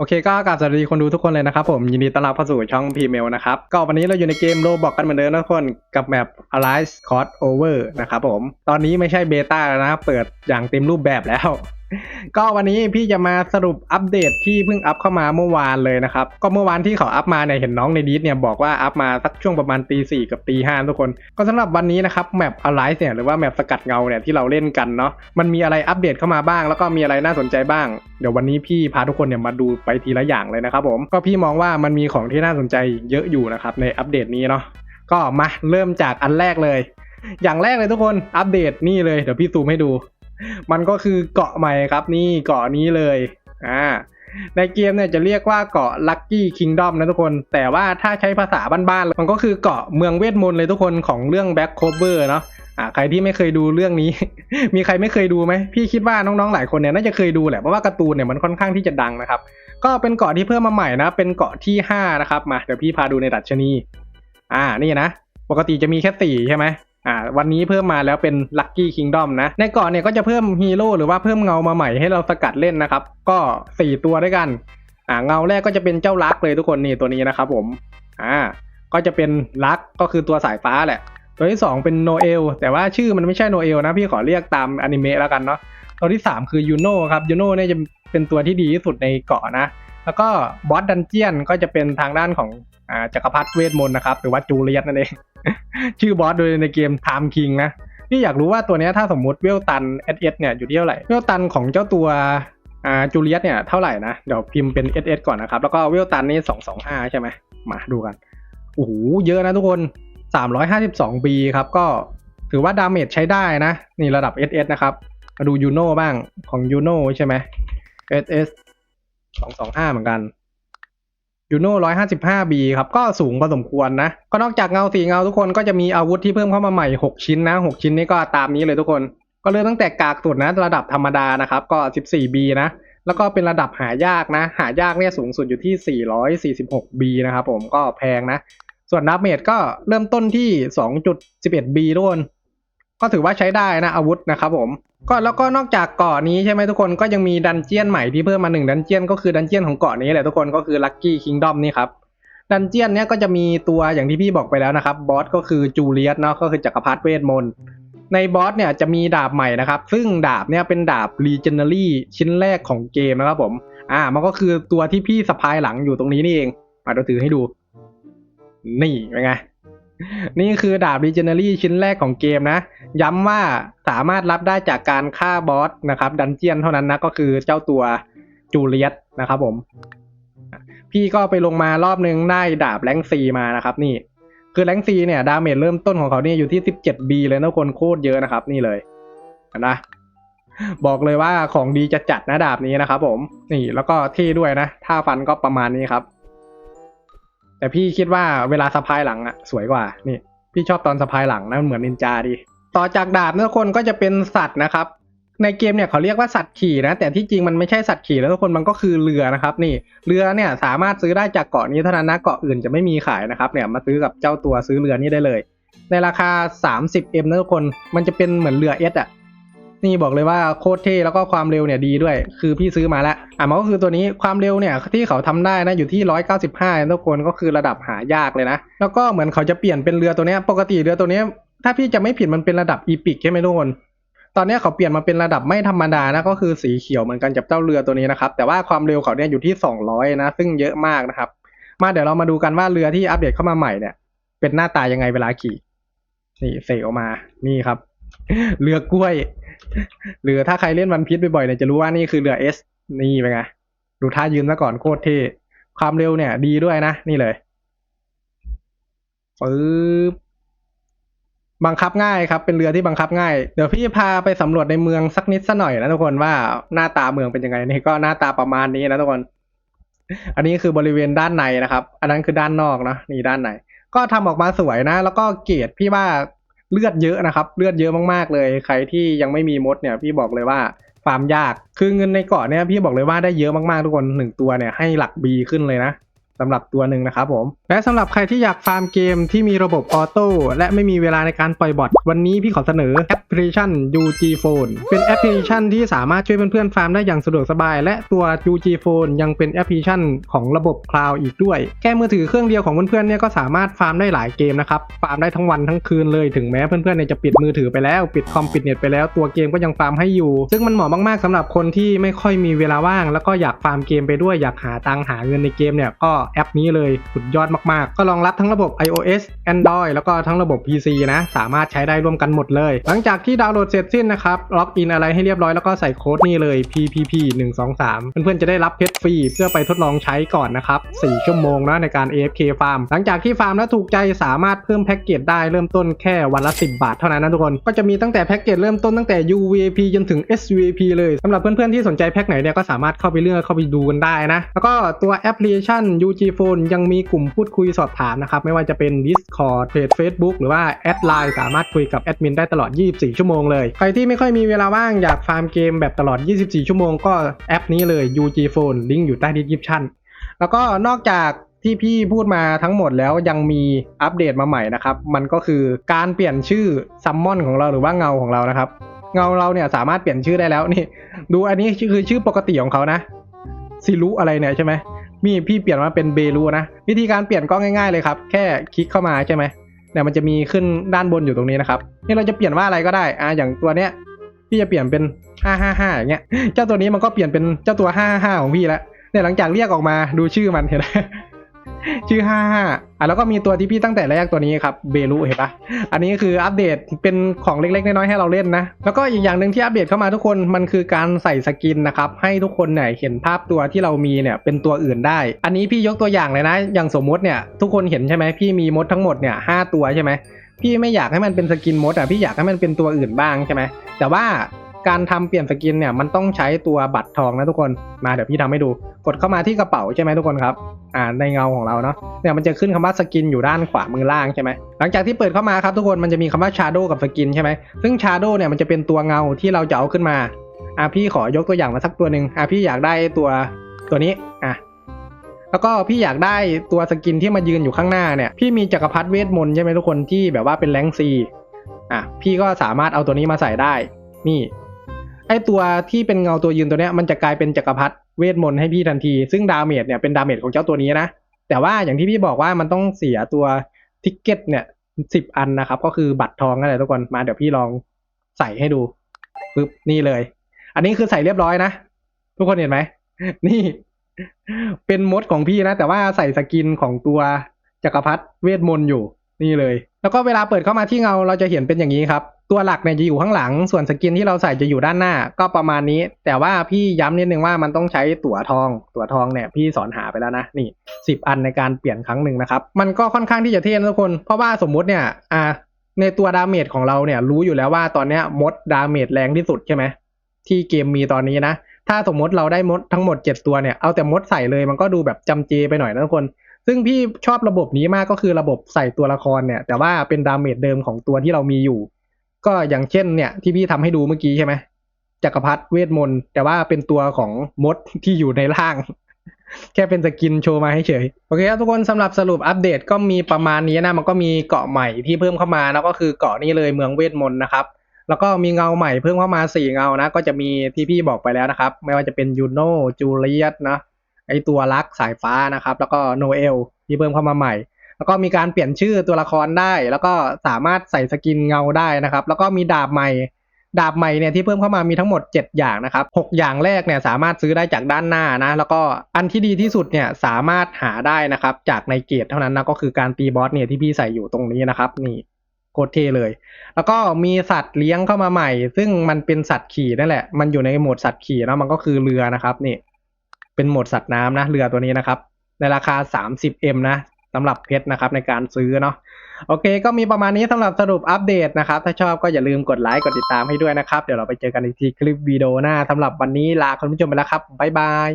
โอเคก็กราบสวัสดีคนดูทุกคนเลยนะครับผมยินดีต้อนรับเข้าสู่ช่องพีเมลนะครับ ก็วันนี้เราอยู่ในเกมโลบอกกันเหมือนเดิมนะทุกคนกับแมป Alive Cross Over นะครับผม ตอนนี้ไม่ใช่เบต้าแล้วนะ เปิดอย่างเต็มรูปแบบแล้ว ก็วันนี้พี่จะมาสรุปอัปเดตที่เพิ่งอัพเข้ามาเมื่อวานเลยนะครับ ก็เมื่อวานที่เขาอัพมาเนี่ยเห็นน้องในดีสเนี่ยบอกว่าอัพมาสักช่วงประมาณตีสี่กับตีห้าทุกคน ก็สำหรับวันนี้นะครับแมป Alive เนี่ยหรือว่าแมปสกัดเงาเนี่ยที่เราเล่นกันเนาะมันมีอะไรอัปเดตเข้ามาบ้าง แล้วก็มีอะไรน่าสนใจบ้าง เดี๋ยววันนี้พี่พาทุกคนเนี่ยมาดูไปทีละอย่างเลยนะครับผมก็พี่มองว่ามันมีของที่น่าสนใจเยอะอยู่นะครับในอัปเดตนี้เนาะก็มาเริ่มจากอันแรกเลย อย่างแรกเลยทุกคนอัปเดตนี่เลยเดี๋ยวพี่ซูมให้ดู มันก็คือเกาะใหม่ครับนี่เกาะนี้เลยอ่าในเกมเนี่ยจะเรียกว่าเกาะ Lucky Kingdom นะทุกคน แต่ว่าถ้าใช้ภาษาบ้านๆมันก็คือเกาะเมืองเวทมนต์เลยทุกคนของเรื่อง Back Cover เนาะอ่าใครที่ไม่เคยดูเรื่องนี้ มีใครไม่เคยดูไหมพี่คิดว่าน้องๆหลายคนเนี่ยน่าจะเคยดูแหละเพราะว่าการ์ตูนเนี่ยมันค่อนข้างที่จะดังนะครับก็เป็นเกาะที่เพิ่มมาใหม่นะ เป็นเกาะที่ห้านะครับมาเดี๋ยวพี่พาดูในดัชนี อ่านี่นะ ปกติจะมีแค่สี่ใช่ไหม อ่าวันนี้เพิ่มมาแล้วเป็น Lucky Kingdom นะ ในเกาะเนี่ยก็จะเพิ่มฮีโร่หรือว่าเพิ่มเงามาใหม่ให้เราสกัดเล่นนะครับ ก็สี่ตัวด้วยกันอ่าเงาแรกก็จะเป็นเจ้าลักเลยทุกคนนี่ตัวนี้นะครับผมอ่าก็จะเป็นลักก็คือตัวสายฟ้าแหละ ตัวที่สองเป็นโนเอลแต่ว่าชื่อมันไม่ใช่โนเอลนะพี่ขอเรียกตามอนิเมะแล้วกันเนาะตัวที่สามคือยูโน่ครับยูโน่เนี่ยจะเป็นตัวที่ดีที่สุดในเกาะนะ แล้วก็บอสดันเจียนก็จะเป็นทางด้านของอ่าจักรพรรดิเวทมนต์นะครับ หรือว่าจูเลียสนั่นเอง ชื่อบอสโดยในเกม Time King นะพี่อยากรู้ว่าตัวนี้ถ้าสมมุติเวลตัน SS เอสเนี่ยอยู่ที่เท่าไหร่เวลตันของเจ้าตัวอ่าจูเลียสเนี่ยเท่าไหร่นะ เดี๋ยวพิมพ์เป็น SS ก่อนนะครับ แล้วก็เวลตันนี่225ใช่ไหมมาดูกันโอ้โหเยอะนะทุกคน352ปีครับก็ถือว่าดาเมจใช้ได้นะ นี่ระดับ SS นะครับ มาดูยูโน่บ้างของยูโน่ใช่ไหม SS 225เหมือนกันยูโน่155 B ครับ ก็สูงพอสมควรนะ ก็นอกจากเงาสีเงาทุกคนก็จะมีอาวุธที่เพิ่มเข้ามาใหม่6ชิ้นนะ6ชิ้นนี้ก็ตามนี้เลยทุกคน ก็เริ่มตั้งแต่กากสุดนะ ระดับธรรมดานะครับก็14 B นะ แล้วก็เป็นระดับหายากนะ หายากเนี่ยสูงสุดอยู่ที่446 B นะครับผมก็แพงนะ ส่วนดาเมจก็เริ่มต้นที่2.11 B ทุกคน ก็ถือว่าใช้ได้นะอาวุธนะครับผมก็แล้วก็นอกจากเกาะนี้ใช่ไหมทุกคนก็ยังมีดันเจียนใหม่ที่เพิ่มมาหนึ่งดันเจียนก็คือดันเจียนของเกาะนี้แหละทุกคนก็คือ Lucky Kingdom นี่ครับดันเจียนเนี้ยก็จะมีตัวอย่างที่พี่บอกไปแล้วนะครับบอสก็คือจูเลียสเนาะก็คือจักรพรรดิเวทมนต์ในบอสเนี่ยจะมีดาบใหม่นะครับซึ่งดาบเนี่ยเป็นดาบ Legendary ชิ้นแรกของเกมนะครับผมอ่ามันก็คือตัวที่พี่สะพายหลังอยู่ตรงนี้นี่เองมาเดี๋ยวถือให้ดู นี่เป็นไง นี่คือดาบ Legendary ชิ้นแรกของเกมนะ ย้ำว่าสามารถรับได้จากการฆ่าบอสนะครับ ดันเจียนเท่านั้นนะ ก็คือเจ้าตัวจูเลียสนะครับผม พี่ก็ไปลงมารอบนึงได้ดาบแรงซีมานะครับ นี่ คือแรงซีเนี่ย ดาเมจเริ่มต้นของเขาเนี่ยอยู่ที่ 17B เลยนะคนโคตรเยอะนะครับ นี่เลยนะบอกเลยว่าของดีจะจัดนะดาบนี้นะครับผม นี่แล้วก็เท่ด้วยนะท่าฟันก็ประมาณนี้ครับ แต่พี่คิดว่าเวลาสะพายหลังอะสวยกว่านี่ พี่ชอบตอนสะพายหลังนะมันเหมือนนินจาดี ต่อจากดาบเนี่ยทุกคนก็จะเป็นสัตว์นะครับ ในเกมเนี่ยเขาเรียกว่าสัตว์ขี่นะ แต่ที่จริงมันไม่ใช่สัตว์ขี่แล้วทุกคนมันก็คือเรือนะครับ นี่เรือเนี่ยสามารถซื้อได้จากเกาะนี้เท่านั้นนะเกาะอื่นจะไม่มีขายนะครับ เนี่ยมาซื้อกับเจ้าตัวซื้อเรือนี้ได้เลย ในราคา 30M นะทุกคนมันจะเป็นเหมือนเรือเอสอะ นี่บอกเลยว่าโคตรเท่แล้วก็ความเร็วเนี่ยดีด้วย คือพี่ซื้อมาแล้วอะมันก็คือตัวนี้ความเร็วเนี่ยที่เขาทำได้นะอยู่ที่ 195 ทุกคนก็คือระดับหายากเลยนะ แล้วก็เหมือนเขาจะเปลี่ยนเป็นเรือตัวนี้ปกติเรือตัวนี้ถ้าพี่จะไม่ผิดมันเป็นระดับอีพิกใช่ไหมทุกคนตอนนี้เขาเปลี่ยนมาเป็นระดับไม่ธรรมดานะก็คือสีเขียวเหมือนกันกับเจ้าเรือตัวนี้นะครับแต่ว่าความเร็วเขาเนี่ยอยู่ที่ 200 นะ ซึ่งเยอะมากนะครับ มาเดี๋ยวเรามาดูกันว่าเรือที่อัปเดตเข้ามาใหม่เนี่ย เป็นหน้าตายังไงเวลาขี่นี่เสกออกมานี่ครับ เรือกล้วย หรือถ้าใครเล่นวันพีชบ่อยๆเนี่ยจะรู้ว่านี่คือเรือเอสนี่เป็นไงดูท่ายืนซะก่อนโคตรเท่ความเร็วเนี่ย ดีด้วยนะ นี่เลยปึ๊บบังคับง่ายครับ เป็นเรือที่บังคับง่าย เดี๋ยวพี่พาไปสำรวจในเมืองสักนิดสักหน่อยนะทุกคนว่าหน้าตาเมืองเป็นยังไงนี่ก็หน้าตาประมาณนี้นะทุกคน อันนี้คือบริเวณด้านในนะครับ อันนั้นคือด้านนอกนะนี่ด้านในก็ทำออกมาสวยนะ แล้วก็เกรดพี่ว่า เลือดเยอะนะครับ เลือดเยอะมากๆเลย ใครที่ยังไม่มีมดเนี่ยพี่บอกเลยว่าฟาร์มยาก คือเงินในเกาะเนี่ยพี่บอกเลยว่าได้เยอะมากๆทุกคนหนึ่งตัวเนี่ยให้หลักบีขึ้นเลยนะ สำหรับตัวหนึ่งนะครับผม และสำหรับใครที่อยากฟาร์มเกมที่มีระบบออโต้และไม่มีเวลาในการปล่อยบอทวันนี้พี่ขอเสนอแอปพลิเคชัน UG Phone เป็นแอปพลิเคชันที่สามารถช่วยเพื่อนๆฟาร์มได้อย่างสะดวกสบาย และตัว UG Phone ยังเป็นแอปพลิเคชันของระบบคลาวด์อีกด้วย แค่มือถือเครื่องเดียวของเพื่อนๆเนี่ยก็สามารถฟาร์มได้หลายเกมนะครับฟาร์มได้ทั้งวันทั้งคืนเลยถึงแม้เพื่อนๆเนี่ยจะปิดมือถือไปแล้ว ปิดคอมปิดเน็ตไปแล้วตัวเกมก็ยังฟาร์มให้อยู่ ซึ่งมันเหมาะมากๆสำหรับคนที่ไม่ค่อยมีเวลาว่าง แล้วก็อยากฟาร์มเกมไปด้วยอยากหาตังหาเงินในเกมเนี่ยก็แอปนี้เลยสุดยอดมากๆ ก็รองรับทั้งระบบ iOS Android แล้วก็ทั้งระบบ PC นะ สามารถใช้ได้ร่วมกันหมดเลย หลังจากที่ดาวน์โหลดเสร็จสิ้นนะครับล็อกอินอะไรให้เรียบร้อยแล้วก็ใส่โค้ดนี่เลย PPP 1 2 3เพื่อนๆจะได้รับเพชรฟรีเพื่อไปทดลองใช้ก่อนนะครับ4ชั่วโมงนะในการ AFK ฟาร์มหลังจากที่ฟาร์มแล้วถูกใจสามารถเพิ่มแพ็กเกจได้เริ่มต้นแค่วันละ 10 บาทเท่านั้นนะทุกคนก็จะมีตั้งแต่แพ็กเกจเริ่มต้นตั้งแต่ UVP จนถึง SVP เลยสำหรับเพื่อนๆที่สนใจแพ็กไหนเนี่ยก็สามารถเข้าไปเลือกเข้าไปดูกันได้นะแล้วก็ตัวแอปพลิเคชัน UG Phone ยังมีกลุ่มพูดคุยสอบถามนะครับ ไม่ว่าจะเป็น Discord เพจ Facebook หรือว่าแอดไลน์สามารถคุยกับแอดมินได้ตลอด 24 ชั่วโมงเลย ใครที่ไม่ค่อยมีเวลาว่างอยากฟาร์มเกมแบบตลอด 24 ชั่วโมงก็แอปนี้เลย UG Phone ลิงก์อยู่ใต้ description แล้วก็นอกจากที่พี่พูดมาทั้งหมดแล้วยังมีอัปเดตมาใหม่นะครับ มันก็คือการเปลี่ยนชื่อซัมมอนของเราหรือว่าเงาของเรานะครับ เงาเราเนี่ยสามารถเปลี่ยนชื่อได้แล้วนี่ ดูอันนี้คือชื่อปกติของเขานะซิรุอะไรเนี่ยใช่ไหม มีพี่เปลี่ยนมาเป็นเบรูนะ วิธีการเปลี่ยนก็ง่ายๆเลยครับ แค่คลิกเข้ามาใช่ไหมเนี่ยมันจะมีขึ้นด้านบนอยู่ตรงนี้นะครับนี่เราจะเปลี่ยนว่าอะไรก็ได้อ่าอย่างตัวเนี้ยพี่จะเปลี่ยนเป็น 555 อย่างเงี้ย เจ้าตัวนี้มันก็เปลี่ยนเป็นเจ้าตัว 555 ของพี่แล้วเนี่ยหลังจากเรียกออกมาดูชื่อมันเห็นไหม ชื่อ 55อะแล้วก็มีตัวที่พี่ตั้งแต่แรกตัวนี้ครับเบลูเห็นปะอันนี้คืออัปเดตเป็นของเล็กๆ น้อยๆให้เราเล่นนะ แล้วก็อีกอย่างหนึ่งที่อัปเดตเข้ามาทุกคนมันคือการใส่สกินนะครับให้ทุกคนเนี่ยเห็นภาพตัวที่เรามีเนี่ยเป็นตัวอื่นได้ อันนี้พี่ยกตัวอย่างเลยนะ อย่างสมมติเนี่ยทุกคนเห็นใช่ไหมพี่มีมดทั้งหมดเนี่ยห้าตัวใช่ไหมพี่ไม่อยากให้มันเป็นสกินมดอะพี่อยากให้มันเป็นตัวอื่นบ้างใช่ไหมแต่ว่า การทำเปลี่ยนสกินเนี่ยมันต้องใช้ตัวบัตรทองนะทุกคนมาเดี๋ยวพี่ทำให้ดู กดเข้ามาที่กระเป๋าใช่ไหมทุกคนครับอ่าในเงาของเราเนาะเนี่ยมันจะขึ้นคำว่าสกินอยู่ด้านขวามือล่างใช่ไหมหลังจากที่เปิดเข้ามาครับทุกคนมันจะมีคำว่าชาร์โดกับสกินใช่ไหมซึ่งชาร์โดเนี่ยมันจะเป็นตัวเงาที่เราจะเอาขึ้นมาอะพี่ขอยกตัวอย่างมาสักตัวหนึ่งอะพี่อยากได้ตัวตัวนี้อะแล้วก็พี่อยากได้ตัวสกินที่มายืนอยู่ข้างหน้าเนี่ยพี่มีจักรพรรดิเวทมนต์ใช่ไหมทุกคนที่แบบว่าเป็นแรงซีอะพี่ก็สามารถเอาตัวนี้มาใส่ได้ นี่ ไอตัวที่เป็นเงาตัวยืนตัวเนี้ยมันจะกลายเป็นจักรพรรดิเวทมนต์ให้พี่ทันที ซึ่งดาเมจเนี่ยเป็นดาเมจของเจ้าตัวนี้นะ แต่ว่าอย่างที่พี่บอกว่ามันต้องเสียตัวทิกเก็ตเนี่ยสิบอันนะครับ ก็คือบัตรทองนั่นแหละทุกคนมาเดี๋ยวพี่ลองใส่ให้ดูปึ๊บนี่เลย อันนี้คือใส่เรียบร้อยนะ ทุกคนเห็นไหมนี่ เป็นมดของพี่นะ แต่ว่าใส่สกินของตัวจักรพรรดิเวทมนต์อยู่นี่เลย แล้วก็เวลาเปิดเข้ามาที่เงาเราจะเห็นเป็นอย่างนี้ครับ ตัวหลักเนี่ยจะอยู่ข้างหลัง ส่วนสกินที่เราใส่จะอยู่ด้านหน้า ก็ประมาณนี้ แต่ว่าพี่ย้ำนิดนึงว่ามันต้องใช้ตั๋วทอง ตั๋วทองเนี่ยพี่สอนหาไปแล้วนะ นี่สิบอันในการเปลี่ยนครั้งหนึ่งนะครับ มันก็ค่อนข้างที่จะเท่นทุกคน เพราะว่าสมมุติเนี่ย อ่า ในตัวดาเมจของเราเนี่ยรู้อยู่แล้วว่าตอนเนี้ยมดดาเมจแรงที่สุดใช่ไหม ที่เกมมีตอนนี้นะ ถ้าสมมติเราได้มดทั้งหมด7ตัวเนี่ย เอาแต่มดใส่เลยมันก็ดูแบบจำเจไปหน่อยนะทุกคนซึ่งพี่ชอบระบบนี้มากก็คือระบบใส่ตัวละครเนี่ย แต่ว่าเป็นดาเมจเดิมของตัวที่เรามีอยู่ ก็อย่างเช่นเนี่ยที่พี่ทำให้ดูเมื่อกี้ใช่ไหมจักรพรรดิเวทมนต์แต่ว่าเป็นตัวของมดที่อยู่ในร่าง แค่เป็นสกินโชว์มาให้เฉย โอเคครับทุกคนสำหรับสรุปอัปเดตก็มีประมาณนี้นะ มันก็มีเกาะใหม่ที่เพิ่มเข้ามานะก็คือเกาะนี้เลยเมืองเวทมนต์นะครับ แล้วก็มีเงาใหม่เพิ่มเข้ามาสี่เงานะ ก็จะมีที่พี่บอกไปแล้วนะครับ ไม่ว่าจะเป็นยูโนจูเลียตนะไอตัวรักสายฟ้านะครับ แล้วก็โนเอลที่เพิ่มเข้ามาใหม่ แล้วก็มีการเปลี่ยนชื่อตัวละครได้ แล้วก็สามารถใส่สกินเงาได้นะครับ แล้วก็มีดาบใหม่ดาบใหม่เนี่ยที่เพิ่มเข้ามามีทั้งหมด 7 อย่างนะครับ 6 อย่างแรกเนี่ยสามารถซื้อได้จากด้านหน้านะ แล้วก็อันที่ดีที่สุดเนี่ยสามารถหาได้นะครับ จากในเกตเท่านั้นนะก็คือการตีบอสเนี่ยที่พี่ใส่อยู่ตรงนี้นะครับนี่โคตรเท่เลย แล้วก็มีสัตว์เลี้ยงเข้ามาใหม่ ซึ่งมันเป็นสัตว์ขี่นั่นแหละ มันอยู่ในโหมดสัตว์ขี่นะมันก็คือเรือนะครับนี่ เป็นโหมดสัตว์น้ำนะเรือตัวนี้นะครับ ในราคา 30M นะ สำหรับเพชรนะครับในการซื้อเนาะโอเค ก็มีประมาณนี้สำหรับสรุปอัปเดตนะครับ ถ้าชอบก็อย่าลืมกดไลค์กดติดตามให้ด้วยนะครับ เดี๋ยวเราไปเจอกันอีกทีคลิปวิดีโอหน้าสำหรับวันนี้ลาคุณผู้ชมไปแล้วครับบ๊ายบาย